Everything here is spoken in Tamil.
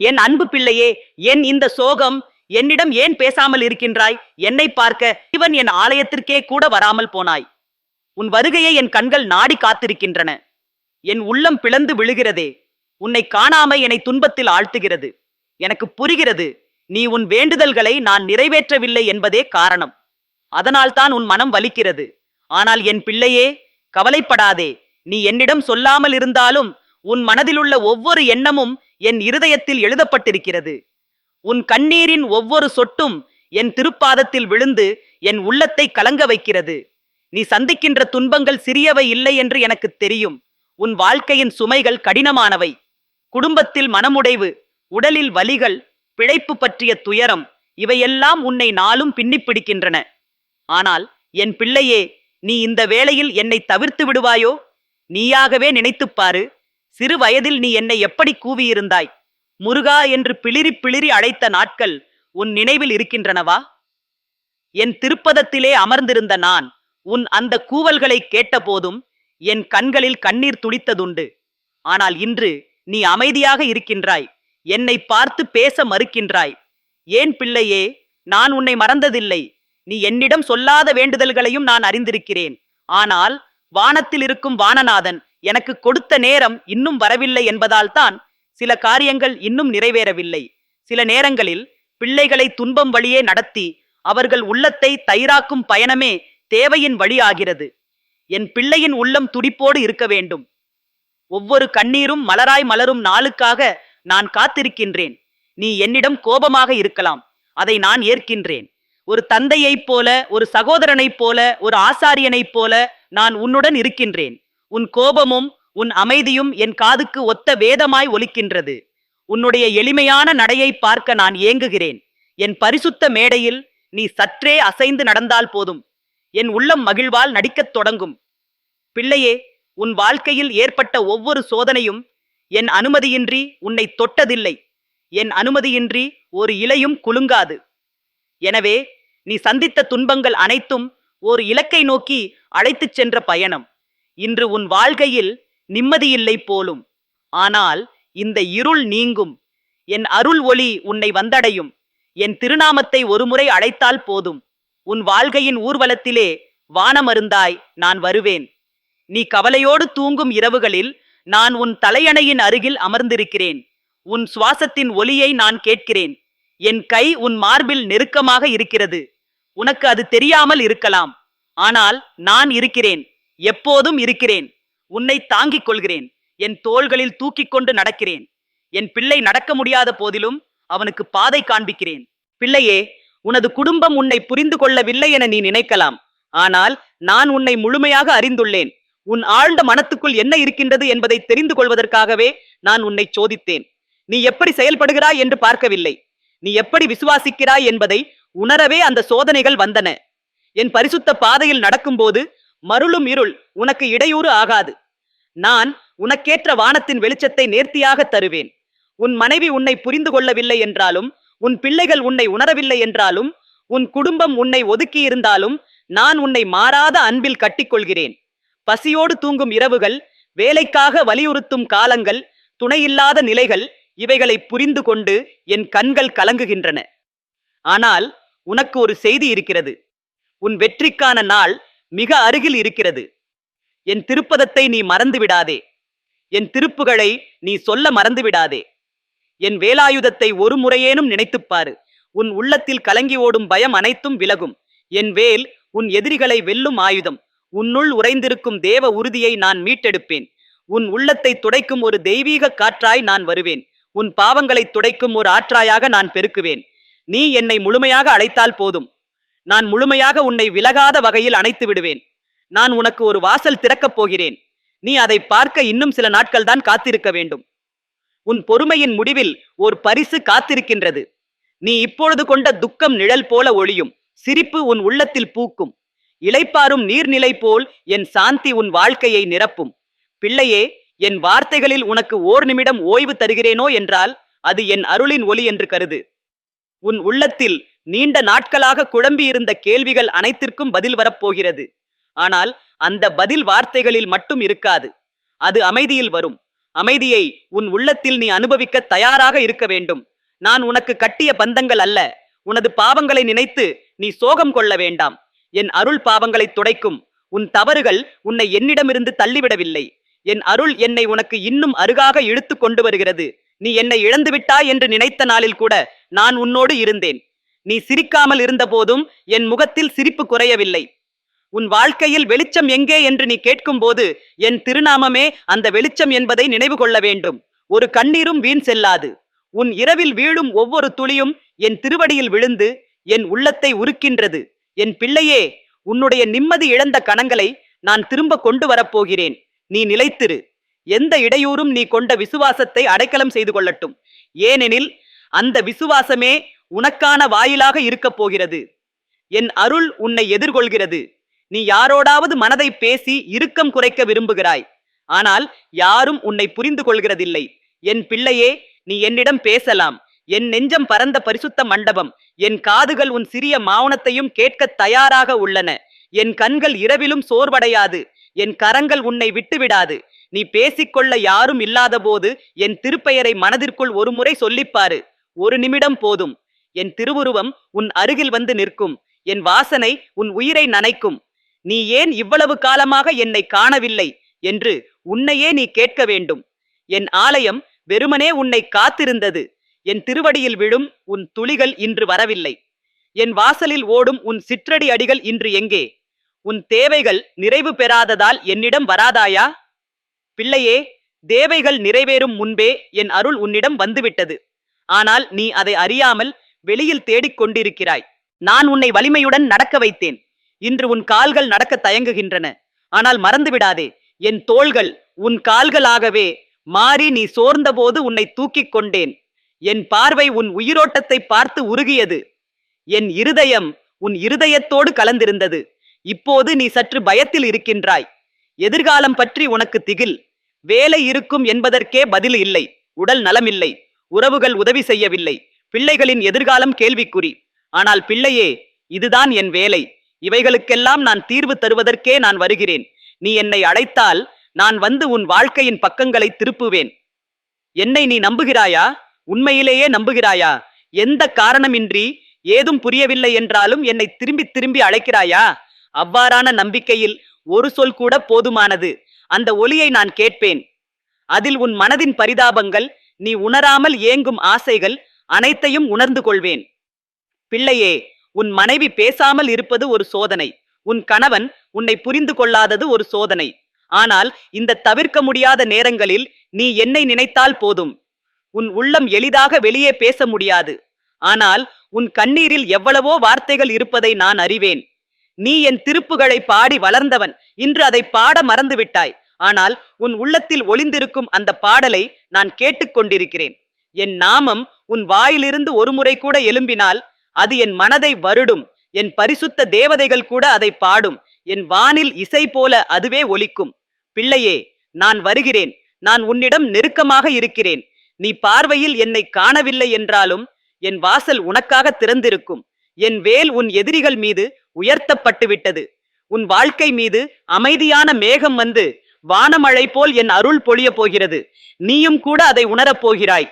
என் அன்பு பிள்ளையே என் இந்த சோகம் என்னிடம் ஏன் பேசாமல் இருக்கின்றாய்? என்னை பார்க்க இவன் என் ஆலயத்திற்கே கூட வராமல் போனாய். உன் வருகையை என் கண்கள் நாடி காத்திருக்கின்றன. என் உள்ளம் பிளந்து விழுகிறதே. உன்னை காணாமல் என்னை துன்பத்தில் ஆழ்த்துகிறது. எனக்கு புரிகிறது நீ உன் வேண்டுதல்களை நான் நிறைவேற்றவில்லை என்பதே காரணம். அதனால்தான் உன் மனம் வலிக்கிறது. ஆனால் என் பிள்ளையே கவலைப்படாதே. நீ என்னிடம் சொல்லாமல் இருந்தாலும் உன் மனதிலுள்ள ஒவ்வொரு எண்ணமும் என் இருதயத்தில் எழுதப்பட்டிருக்கிறது. உன் கண்ணீரின் ஒவ்வொரு சொட்டும் என் திருப்பாதத்தில் விழுந்து என் உள்ளத்தை கலங்க வைக்கிறது. நீ சந்திக்கின்ற துன்பங்கள் சிறியவை இல்லை என்று எனக்கு தெரியும். உன் வாழ்க்கையின் சுமைகள் கடினமானவை. குடும்பத்தில் மனமுடைவு உடலில் வலிகள் பிழைப்பு பற்றிய துயரம் இவையெல்லாம் உன்னை நாளும் பின்னிப் பிடிக்கின்றன. ஆனால் என் பிள்ளையே நீ இந்த வேளையில் என்னை தவிர்த்து விடுவாயோ? நீயாகவே நினைத்துப் பாரு. சிறு வயதில் நீ என்னை எப்படி கூவியிருந்தாய்? முருகா என்று பிளிரி பிளிரி அழைத்த நாட்கள் உன் நினைவில் இருக்கின்றனவா? என் திருப்பதத்திலே அமர்ந்திருந்த நான் உன் அந்த கூவல்களை கேட்டபோதும் என் கண்களில் கண்ணீர் துளித்ததுண்டு ஆனால் இன்று நீ அமைதியாக இருக்கின்றாய். என்னை பார்த்து பேச மறுக்கின்றாய். ஏன் பிள்ளையே நான் உன்னை மறந்ததில்லை. நீ என்னிடம் சொல்லாத வேண்டுதல்களையும் நான் அறிந்திருக்கிறேன். ஆனால் வானத்தில் இருக்கும் வானநாதன் எனக்கு கொடுத்த நேரம் இன்னும் வரவில்லை என்பதால்தான் சில காரியங்கள் இன்னும் நிறைவேறவில்லை. சில நேரங்களில் பிள்ளைகளை துன்பம் வழியே நடத்தி அவர்கள் உள்ளத்தை தயிராக்கும் பயணமே தேவையின் வழியாகிறது. என் பிள்ளையின் உள்ளம் துடிப்போடு இருக்க வேண்டும். ஒவ்வொரு கண்ணீரும் மலராய் மலரும் நாளுக்காக நான் காத்திருக்கின்றேன். நீ என்னிடம் கோபமாக இருக்கலாம். அதை நான் ஏற்கின்றேன். ஒரு தந்தையைப் போல ஒரு சகோதரனைப் போல ஒரு ஆசாரியனைப் போல நான் உன்னுடன் இருக்கின்றேன். உன் கோபமும் உன் அமைதியும் என் காதுக்கு ஒத்த வேதமாய் ஒலிக்கின்றது. உன்னுடைய எளிமையான நடையை பார்க்க நான் ஏங்குகிறேன். என் பரிசுத்த மேடையில் நீ சற்றே அசைந்து நடந்தால் போதும். என் உள்ளம் மகிழ்வால் நடிக்கத் தொடங்கும். பிள்ளையே உன் வாழ்க்கையில் ஏற்பட்ட ஒவ்வொரு சோதனையும் என் அனுமதியின்றி உன்னை தொட்டதில்லை. என் அனுமதியின்றி ஒரு இலையும் குலுங்காது. எனவே நீ சந்தித்த துன்பங்கள் அனைத்தும் ஒரு இலக்கை நோக்கி அழைத்துச் சென்ற பயணம். இன்று உன் வாழ்க்கையில் நிம்மதியில்லை போலும். ஆனால் இந்த இருள் நீங்கும். என் அருள் ஒளி உன்னை வந்தடையும். என் திருநாமத்தை ஒருமுறை அழைத்தால் போதும். உன் வாழ்க்கையின் ஊர்வலத்திலே வானமருந்தாய் நான் வருவேன். நீ கவலையோடு தூங்கும் இரவுகளில் நான் உன் தலையணையின் அருகில் அமர்ந்திருக்கிறேன். உன் சுவாசத்தின் ஒலியை நான் கேட்கிறேன். என் கை உன் மார்பில் நெருக்கமாக இருக்கிறது. உனக்கு அது தெரியாமல் இருக்கலாம். ஆனால் நான் இருக்கிறேன். எப்போதும் இருக்கிறேன். உன்னை தாங்கிக் கொள்கிறேன். என் தோள்களில் தூக்கிக் கொண்டு நடக்கிறேன். என் பிள்ளை நடக்க முடியாத போதிலும் அவனுக்கு பாதை காண்பிக்கிறேன். பிள்ளையே உனது குடும்பம் உன்னை புரிந்து கொள்ளவில்லை என நீ நினைக்கலாம். ஆனால் நான் உன்னை முழுமையாக அறிந்துள்ளேன். உன் ஆழ்ந்த மனத்துக்குள் என்ன இருக்கின்றது என்பதை தெரிந்து கொள்வதற்காகவே நான் உன்னை சோதித்தேன். நீ எப்படி செயல்படுகிறாய் என்று பார்க்கவில்லை. நீ எப்படி விசுவாசிக்கிறாய் என்பதை உணரவே அந்த சோதனைகள் வந்தன. என் பரிசுத்த பாதையில் நடக்கும்போது மருளும் இருள் உனக்கு இடையூறு ஆகாது. நான் உனக்கேற்ற வானத்தின் வெளிச்சத்தை நேர்த்தியாக தருவேன். உன் மனைவி உன்னை புரிந்து கொள்ளவில்லை என்றாலும் உன் பிள்ளைகள் உன்னை உணரவில்லை என்றாலும் உன் குடும்பம் உன்னை ஒதுக்கியிருந்தாலும் நான் உன்னை மாறாத அன்பில் கட்டிக்கொள்கிறேன் பசியோடு தூங்கும் இரவுகள் வேலைக்காக வலியுறுத்தும் காலங்கள் துணையில்லாத நிலைகள் இவைகளை புரிந்து கொண்டு என் கண்கள் கலங்குகின்றன. ஆனால் உனக்கு ஒரு செய்தி இருக்கிறது. உன் வெற்றிக்கான நாள் மிக அருகில் இருக்கிறது. என் திருப்பதத்தை நீ மறந்து விடாதே. என் திருப்புகளை நீ சொல்ல மறந்து விடாதே. என் வேலாயுதத்தை ஒரு முறையேனும் நினைத்துப்பாரு உன் உள்ளத்தில் கலங்கி ஓடும் பயம் அனைத்தும் விலகும். என் வேல் உன் எதிரிகளை வெல்லும் ஆயுதம். உன்னுள் உறைந்திருக்கும் தேவ உறுதியை நான் மீட்டெடுப்பேன். உன் உள்ளத்தை துடைக்கும் ஒரு தெய்வீக காற்றாய் நான் வருவேன். உன் பாவங்களை துடைக்கும் ஒரு ஆற்றாயாக நான் பெருக்குவேன். நீ என்னை முழுமையாக அழைத்தால் போதும். நான் முழுமையாக உன்னை விலகாத வகையில் அணைத்து விடுவேன். நான் உனக்கு ஒரு வாசல் திறக்கப் போகிறேன். நீ அதை பார்க்க இன்னும் சில நாட்கள் தான் காத்திருக்க வேண்டும். உன் பொறுமையின் முடிவில் ஒரு பரிசு காத்திருக்கின்றது. நீ இப்பொழுது கொண்ட துக்கம் நிழல் போல ஒளியும். சிரிப்பு உன் உள்ளத்தில் பூக்கும். இளைப்பாறும் நீர்நிலை போல் என் சாந்தி உன் வாழ்க்கையை நிரப்பும். பிள்ளையே என் வார்த்தைகளில் உனக்கு ஓர் நிமிடம் ஓய்வு தருகிறேனோ என்றால் அது என் அருளின் ஒளி என்று கருது. உன் உள்ளத்தில் நீண்ட நாட்களாக குழம்பியிருந்த கேள்விகள் அனைத்திற்கும் பதில் வரப்போகிறது. ஆனால் அந்த பதில் வார்த்தைகளில் மட்டும் இருக்காது. அது அமைதியில் வரும். அமைதியை உன் உள்ளத்தில் நீ அனுபவிக்க தயாராக இருக்க வேண்டும். நான் உனக்கு கட்டிய பந்தங்கள் அல்ல. உனது பாவங்களை நினைத்து நீ சோகம் கொள்ள வேண்டாம். என் அருள் பாவங்களை துடைக்கும். உன் தவறுகள் உன்னை என்னிடமிருந்து தள்ளிவிடவில்லை. என் அருள் என்னை உனக்கு இன்னும் அருகாக இழுத்து கொண்டு வருகிறது. நீ என்னை இழந்துவிட்டாய் என்று நினைத்த நாளில் கூட நான் உன்னோடு இருந்தேன். நீ சிரிக்காமல் இருந்தபோதும் என் முகத்தில் சிரிப்பு குறையவில்லை. உன் வாழ்க்கையில் வெளிச்சம் எங்கே என்று நீ கேட்கும்போது என் திருநாமமே அந்த வெளிச்சம் என்பதை நினைவு கொள்ள வேண்டும். ஒரு கண்ணீரும் வீண் செல்லாது. உன் இரவில் வீழும் ஒவ்வொரு துளியும் என் திருவடியில் விழுந்து என் உள்ளத்தை உருக்கின்றது. என் பிள்ளையே உன்னுடைய நிம்மதி இழந்த கணங்களை நான் திரும்ப கொண்டு வரப்போகிறேன். நீ நிலைத்திரு. எந்த இடையூறும் நீ கொண்ட விசுவாசத்தை அடைக்கலம் செய்து கொள்ளட்டும். ஏனெனில் அந்த விசுவாசமே உனக்கான வாயிலாக இருக்கப் போகிறது. என் அருள் உன்னை எதிர்கொள்கிறது. நீ யாரோடாவது மனதை பேசி இறுக்கம் குறைக்க விரும்புகிறாய். ஆனால் யாரும் உன்னை புரிந்து கொள்கிறதில்லை. என் பிள்ளையே நீ என்னிடம் பேசலாம். என் நெஞ்சம் பரந்த பரிசுத்த மண்டபம். என் காதுகள் உன் சிறிய மாவனத்தையும் கேட்கத் தயாராக உள்ளன. என் கண்கள் இரவிலும் சோர்வடையாது. என் கரங்கள் உன்னை விட்டுவிடாது. நீ பேசிக்கொள்ள யாரும் இல்லாதபோது என் திருப்பெயரை மனதிற்குள் ஒருமுறை சொல்லிப்பாரு. ஒரு நிமிடம் போதும். என் திருவுருவம் உன் அருகில் வந்து நிற்கும். என் வாசனை உன் உயிரை நனைக்கும். நீ ஏன் இவ்வளவு காலமாக என்னை காணவில்லை என்று உன்னையே நீ கேட்க வேண்டும். என் ஆலயம் வெறுமனே உன்னை காத்திருந்தது. என் திருவடியில் விழும் உன் துளிகள் இன்று வரவில்லை. என் வாசலில் ஓடும் உன் சிற்றடி அடிகள் இன்று எங்கே? உன் தேவைகள் நிறைவு பெறாததால் என்னிடம் வராதாயா? பிள்ளையே தேவைகள் நிறைவேறும் முன்பே என் அருள் உன்னிடம் வந்துவிட்டது. ஆனால் நீ அதை அறியாமல் வெளியில் தேடிக் கொண்டிருக்கிறாய் நான் உன்னை வலிமையுடன் நடக்க வைத்தேன். இன்று உன் கால்கள் நடக்க தயங்குகின்றன. ஆனால் மறந்து விடாதே என் தோள்கள் உன் கால்களாகவே மாறி நீ சோர்ந்தபோது உன்னை தூக்கிக் கொண்டேன். என் பார்வை உன் உயிரோட்டத்தை பார்த்து உருகியது. என் இருதயம் உன் இருதயத்தோடு கலந்திருந்தது. இப்போது நீ சற்று பயத்தில் இருக்கின்றாய். எதிர்காலம் பற்றி உனக்கு திகில். வேலை இருக்கும் என்பதற்கே பதில் இல்லை. உடல் நலமில்லை. உறவுகள் உதவி செய்யவில்லை. பிள்ளைகளின் எதிர்காலம் கேள்விக்குறி. ஆனால் பிள்ளையே இதுதான் என் வேலை. இவைகளுக்கெல்லாம் நான் தீர்வு தருவதற்கே நான் வருகிறேன். நீ என்னை அழைத்தால் நான் வந்து உன் வாழ்க்கையின் பக்கங்களை திருப்புவேன். என்னை நீ நம்புகிறாயா? உண்மையிலேயே நம்புகிறாயா? எந்த காரணமின்றி ஏதும் புரியவில்லை என்றாலும் என்னை திரும்பி திரும்பி அழைக்கிறாயா? அவ்வாறான நம்பிக்கையில் ஒரு சொல் கூட போதுமானது. அந்த ஒலியை நான் கேட்பேன். அதில் உன் மனதின் பரிதாபங்கள் நீ உணராமல் ஏங்கும் ஆசைகள் அனைத்தையும் உணர்ந்து கொள்வேன். பிள்ளையே உன் மனைவி பேசாமல் இருப்பது ஒரு சோதனை. உன் கணவன் உன்னை புரிந்து கொள்ளாதது ஒரு சோதனை. ஆனால் இந்த தவிர்க்க முடியாத நேரங்களில் நீ என்னை நினைத்தால் போதும். உன் உள்ளம் எளிதாக வெளியே பேச முடியாது. ஆனால் உன் கண்ணீரில் எவ்வளவோ வார்த்தைகள் இருப்பதை நான் அறிவேன். நீ என் திருப்புகளை பாடி வளர்ந்தவன். இன்று அதை பாட மறந்துவிட்டாய். ஆனால் உன் உள்ளத்தில் ஒளிந்திருக்கும் அந்த பாடலை நான் கேட்டுக்கொண்டிருக்கிறேன். என் நாமம் உன் வாயிலிருந்து ஒரு முறை கூட எழும்பினால் அது என் மனதை வருடும். என் பரிசுத்த தேவதைகள் கூட அதை பாடும். என் வானில் இசை போல அதுவே ஒலிக்கும். பிள்ளையே நான் வருகிறேன். நான் உன்னிடம் நெருக்கமாக இருக்கிறேன். நீ பார்வையில் என்னை காணவில்லை என்றாலும் என் வாசல் உனக்காக திறந்திருக்கும். என் வேல் உன் எதிரிகள் மீது உயர்த்தப்பட்டுவிட்டது. உன் வாழ்க்கை மீது அமைதியான மேகம் வந்து வானமழை போல் என் அருள் பொழிய போகிறது. நீயும் கூட அதை உணரப் போகிறாய்.